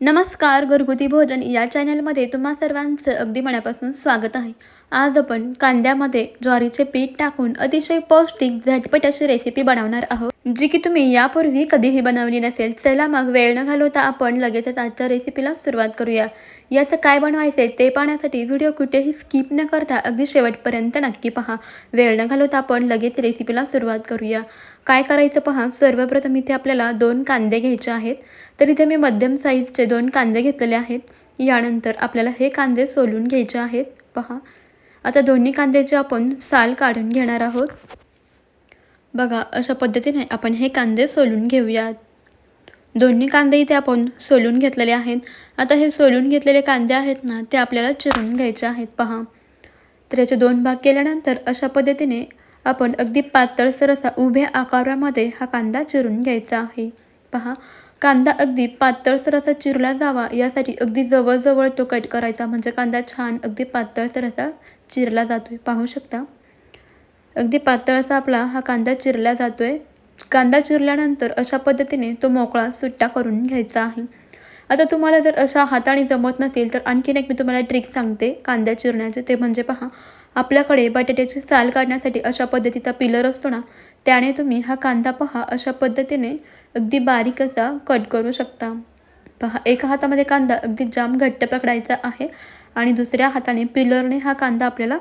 नमस्कार घरगुती भोजन या चॅनलमध्ये तुम्हा सर्वांचं अगदी मनापासून स्वागत आहे. आज आपण कांद्यामध्ये ज्वारीचे पीठ टाकून अतिशय पौष्टिक झटपट अशी रेसिपी बनवणार आहोत. जी की तुम्ही यापूर्वी कधीही बनवली नसेल चला मग वेळ न घालवता आपण लगेचच आजच्या रेसिपीला सुरुवात करूया. याचं काय बनवायचे ते पाहण्यासाठी व्हिडिओ कुठेही स्किप न करता अगदी शेवटपर्यंत नक्की पहा. वेळ न घालवता आपण लगेच रेसिपीला सुरुवात करूया. काय करायचं पहा सर्वप्रथम इथे आपल्याला दोन कांदे घ्यायचे आहेत. तर इथे मी मध्यम साईजचे दोन कांदे घेतलेले आहेत. यानंतर आपल्याला हे कांदे सोलून घ्यायचे आहेत. पहा आता दोन्ही कांद्याचे आपण साल काढून घेणार आहोत. बघा अशा पद्धतीने आपण हे कांदे सोलून घेऊयात. दोन्ही कांदे इथे आपण सोलून घेतलेले आहेत. आता हे सोलून घेतलेले कांदे आहेत ना ते आपल्याला चिरून घ्यायचे आहेत. पहा. तर याचे दोन भाग केल्यानंतर अशा पद्धतीने आपण अगदी पातळसर असा उभ्या आकारामध्ये हा कांदा चिरून घ्यायचा आहे. पहा. कांदा अगदी पातळसर असा चिरला जावा यासाठी अगदी जवळजवळ तो कट करायचा म्हणजे कांदा छान अगदी पातळसर असा चिरला जातो आहे पाहू शकता? अगदी पातळाचा आपला हा कांदा चिरला जातो आहे कांदा चिरल्यानंतर अशा पद्धतीने तो मोकळा सुट्टा करून घ्यायचा आहे. आता तुम्हाला जर अशा हाताने जमत नसेल तर आणखीन एक मी तुम्हाला ट्रिक सांगते कांद्या चिरण्याचे. ते म्हणजे पहा आपल्याकडे बटाट्याची साल काढण्यासाठी अशा पद्धतीचा पिलर असतो ना त्याने तुम्ही हा कांदा पहा अशा पद्धतीने अगदी बारीक असा कट करू शकता. पहा एका हातामध्ये कांदा अगदी जाम घट्ट पकडायचा आहे. आणि दुसऱ्या हाताने पिलरने हा कांदा आपल्याला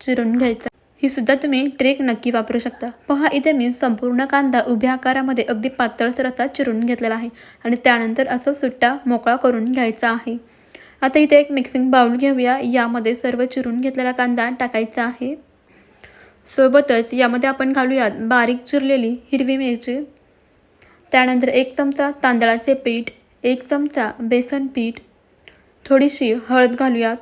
चिरून घ्यायचा. ही सुद्धा तुम्ही ट्रेक नक्की वापरू शकता. पहा इथे मी संपूर्ण कांदा उभ्या आकारामध्ये अगदी पातळसर असा चिरून घेतलेला आहे आणि त्यानंतर असं सुट्टा मोकळा करून घ्यायचा आहे. आता इथे एक मिक्सिंग बाउल घेऊया. यामध्ये सर्व चिरून घेतलेला कांदा टाकायचा आहे. सोबतच यामध्ये आपण घालूयात बारीक चिरलेली हिरवी मिरची. त्यानंतर एक चमचा तांदळाचे पीठ एक चमचा बेसन पीठ थोडीशी हळद घालूयात.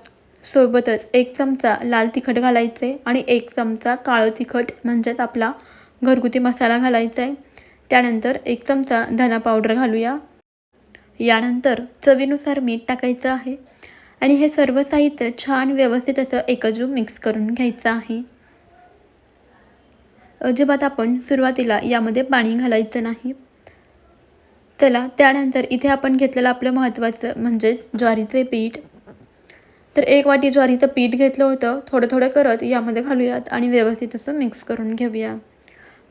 सोबतच एक चमचा लाल तिखट घालायचे आणि एक चमचा काळं तिखट म्हणजेच आपला घरगुती मसाला घालायचा आहे. त्यानंतर एक चमचा धना पावडर घालूया. यानंतर चवीनुसार मीठ टाकायचं आहे आणि हे सर्व साहित्य छान व्यवस्थित असं एकजू मिक्स करून घ्यायचं आहे. अजिबात आपण सुरुवातीला यामध्ये पाणी घालायचं नाही. चला त्यानंतर इथे आपण घेतलेलं आपलं महत्त्वाचं म्हणजेच ज्वारीचे पीठ. तर एक वाटी ज्वारीचं पीठ घेतलं होतं. थोडं थोडं करत यामध्ये घालूयात आणि व्यवस्थित असं मिक्स करून घेऊया.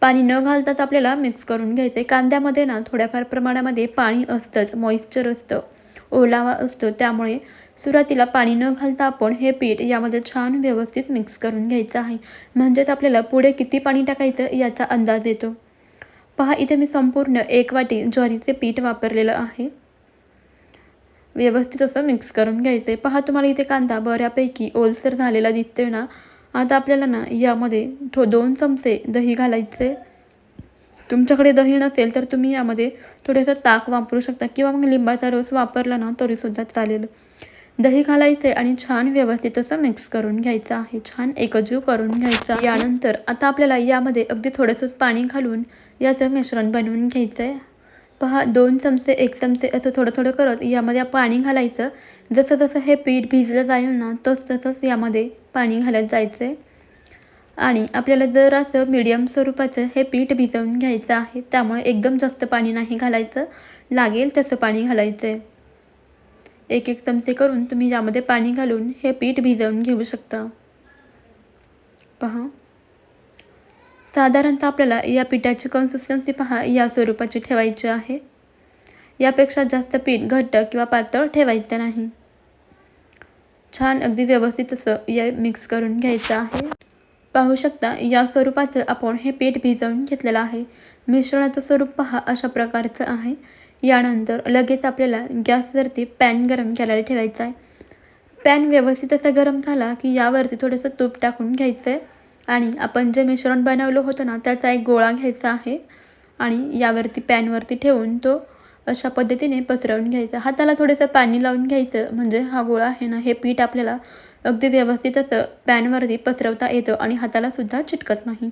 पाणी न घालताच आपल्याला मिक्स करून घ्यायचं आहे कांद्यामध्ये ना थोड्याफार प्रमाणामध्ये पाणी असतंच मॉइश्चर असतं ओलावा असतो. त्यामुळे सुरुवातीला पाणी न घालता आपण हे पीठ यामध्ये छान व्यवस्थित मिक्स करून घ्यायचं आहे. म्हणजेच आपल्याला पुढे किती पाणी टाकायचं याचा अंदाज येतो. पहा इथे मी संपूर्ण एक वाटी ज्वारीचे पीठ वापरलेलं आहे व्यवस्थित असं मिक्स करून घ्यायचं आहे पहा तुम्हाला इथे कांदा बऱ्यापैकी ओलसर झालेला दिसतोय ना आता आपल्याला ना यामध्ये थो दोन चमचे दही घालायचे तुमच्याकडे दही नसेल तर तुम्ही यामध्ये थोडंसं ताक वापरू शकता किंवा मग लिंबाचा रस वापरला ना तरीसुद्धा चालेल. दही घालायचे आणि छान व्यवस्थित असं मिक्स करून घ्यायचं आहे. छान एकजीव करून घ्यायचा यानंतर आता आपल्याला यामध्ये अगदी थोडंसंच पाणी घालून याचं मिश्रण बनवून घ्यायचं आहे पहा दोन चमचे एक चमचे असं थोडं थोडं करत यामध्ये पाणी घालायचं. जसं जसं हे पीठ भिजलं जाईल ना तस तसंच यामध्ये पाणी घालत जायचं आहे आणि आपल्याला जर असं मीडियम स्वरूपाचं हे पीठ भिजवून घ्यायचं आहे त्यामुळे एकदम जास्त पाणी नाही घालायचं. लागेल तसं पाणी घालायचं आहे एक एक चमचे करून तुम्ही यामध्ये पाणी घालून हे पीठ भिजवून घेऊ शकता. पहा. साधारणतः आपल्याला या पिठाची कन्सिस्टन्सी पहा या स्वरूपाची ठेवायची आहे. यापेक्षा जास्त पीठ घट्ट किंवा पातळ ठेवायचं नाही. छान अगदी व्यवस्थित असं या मिक्स करून घ्यायचं आहे. पाहू शकता या स्वरूपाचं आपण हे पीठ भिजवून घेतलेलं आहे. मिश्रणाचं स्वरूप पहा अशा प्रकारचं आहे. यानंतर लगेच आपल्याला गॅसवरती पॅन गरम करायला ठेवायचा आहे. पॅन व्यवस्थित असा गरम झाला की यावरती थोडंसं तूप टाकून घ्यायचं आहे आणि आपण जे मिश्रण बनवलं होतं ना त्याचा एक गोळा घ्यायचा आहे आणि यावरती पॅनवरती ठेवून तो अशा पद्धतीने पसरवून घ्यायचा. हाताला थोडंसं पाणी लावून घ्यायचं म्हणजे हा गोळा आहे ना हे पीठ आपल्याला अगदी व्यवस्थित असं पॅनवरती पसरवता येतं आणि हातालासुद्धा चिटकत नाही.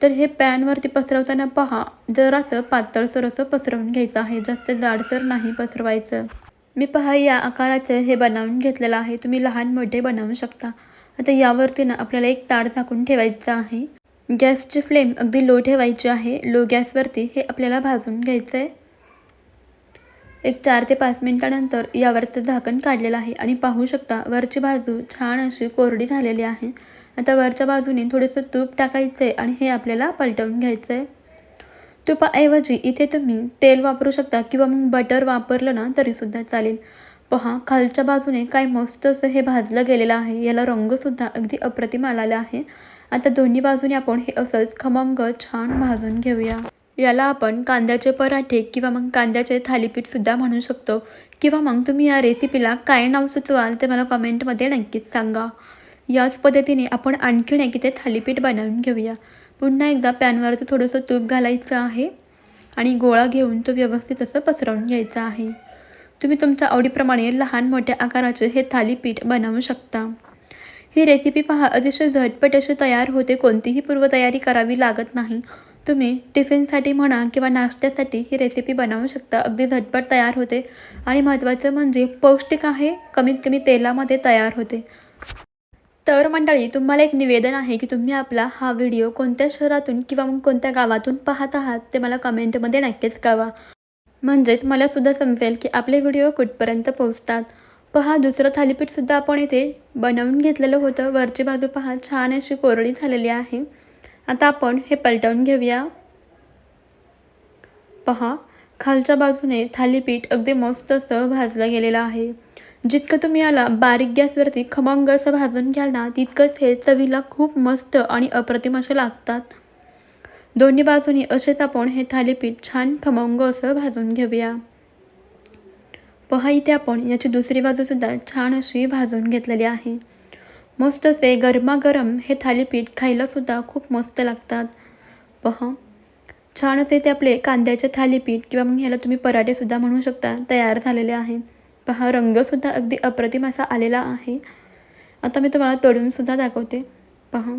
तर हे पॅनवरती पसरवताना पहा जरासं पातळसर असं पसरवून घ्यायचं आहे. जास्त जाडसर नाही पसरवायचं. मी पहा या आकाराचं हे बनवून घेतलेलं आहे. तुम्ही लहान मोठे बनवू शकता. आता यावरती ना आपल्याला एक ताड झाकून ठेवायचं आहे. गॅसची फ्लेम अगदी लो ठेवायची आहे. लो गॅसवरती हे आपल्याला भाजून घ्यायचं आहे एक चार ते पाच मिनटानंतर यावरचं झाकण काढलेलं आहे आणि पाहू शकता वरची बाजू छान अशी कोरडी झालेली आहे. आता वरच्या बाजूने थोडंसं तूप टाकायचं आहे आणि हे आपल्याला पलटवून घ्यायचं आहे तुपाऐवजी इथे तुम्ही तेल वापरू शकता किंवा मग बटर वापरलं ना तरीसुद्धा चालेल. पहा खालच्या बाजूने काय मस्त असं हे भाजलं गेलेलं आहे. याला रंगसुद्धा अगदी अप्रतिम आलेला आहे. आता दोन्ही बाजूने आपण हे असंच खमंग छान भाजून घेऊया. याला आपण कांद्याचे पराठे किंवा मग कांद्याचे थालीपीठसुद्धा म्हणू शकतो. किंवा मग तुम्ही या रेसिपीला काय नाव सुचवाल ते मला कमेंटमध्ये नक्कीच सांगा. याच पद्धतीने आपण आणखीन एक इथे थालीपीठ बनवून घेऊया. पुन्हा एकदा पॅनवरती थोडंसं तूप घालायचं आहे आणि गोळा घेऊन तो व्यवस्थित असं पसरवून घ्यायचा आहे. तुम्ही तुमच्या आवडीप्रमाणे लहान मोठ्या आकाराचे हे थालीपीठ बनवू शकता. ही रेसिपी पहा अतिशय झटपट अशी तयार होते कोणतीही पूर्वतयारी करावी लागत नाही. तुम्ही टिफिनसाठी म्हणा किंवा नाश्त्यासाठी ही रेसिपी बनवू शकता अगदी झटपट तयार होते. आणि महत्त्वाचं म्हणजे पौष्टिक आहे कमीत कमी तेलामध्ये तयार होते. तर मंडळी तुम्हाला एक निवेदन आहे की तुम्ही आपला हा व्हिडिओ कोणत्या शहरातून किंवा मग कोणत्या गावातून पाहत आहात ते मला कमेंटमध्ये नक्कीच कळवा. म्हणजेच मलासुद्धा समजेल की आपले व्हिडिओ कुठपर्यंत पोहोचतात. पहा दुसरं थालीपीठसुद्धा आपण इथे बनवून घेतलेलं होतं. वरची बाजू पहा छान अशी कोरडी झालेली आहे. आता आपण हे पलटवून घेऊया. पहा खालच्या बाजूने थालीपीठ अगदी मस्त असं भाजलं गेलेलं आहे. जितकं तुम्ही याला बारीक गॅसवरती खमंग असं भाजून घ्याल ना तितकंच हे चवीला खूप मस्त आणि अप्रतिम असे लागतात. दोन्ही बाजूनी असेच आपण हे थालीपीठ छान खमंग असं भाजून घेऊया. पहा इथे आपण याची दुसरी बाजूसुद्धा छान अशी भाजून घेतलेली आहे. मस्त असे गरमागरम हे थालीपीठ खायलासुद्धा खूप मस्त लागतात. पहा छान असे ते आपले कांद्याचे थालीपीठ किंवा मग ह्याला तुम्ही पराठेसुद्धा म्हणू शकता तयार झालेले आहे पहा रंगसुद्धा अगदी अप्रतिम असा आलेला आहे. आता मी तुम्हाला तळूनसुद्धा दाखवते. पहा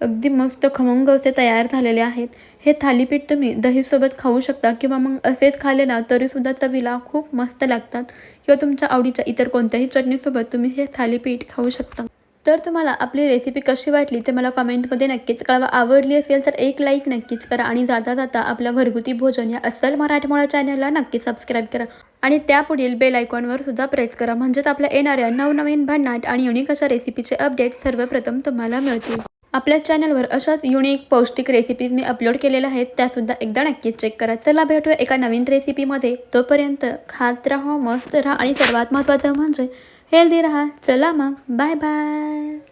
अगदी मस्त खमंग असे तयार झालेले आहेत. हे थालीपीठ तुम्ही दहीसोबत खाऊ शकता किंवा मग असेच खाल्ले ना तरीसुद्धा चवीला खूप मस्त लागतात. किंवा तुमच्या आवडीच्या इतर कोणत्याही चटणीसोबत तुम्ही हे थालीपीठ खाऊ शकता. तर तुम्हाला आपली रेसिपी कशी वाटली ते मला कमेंटमध्ये नक्कीच कळवा. आवडली असेल तर एक लाईक नक्कीच करा आणि जाता जाता आपल्या घरगुती भोजन या अस्सल मराठमोळा चॅनलला नक्की सबस्क्राईब करा. आणि त्यापुढील बेल आयकॉनवर सुद्धा प्रेस करा. म्हणजेच आपल्या येणाऱ्या नवनवीन भन्नाट आणि युनिक अशा रेसिपीचे अपडेट सर्वप्रथम तुम्हाला मिळतील. आपल्या चॅनलवर अशाच युनिक पौष्टिक रेसिपीज मी अपलोड केलेल्या आहेत त्यासुद्धा एकदा नक्कीच चेक करा. चला भेटूया एका नवीन रेसिपीमध्ये तोपर्यंत खात राहा मस्त राहा आणि सर्वात महत्त्वाचं म्हणजे हेल्दी राहा. चला मग. Bye bye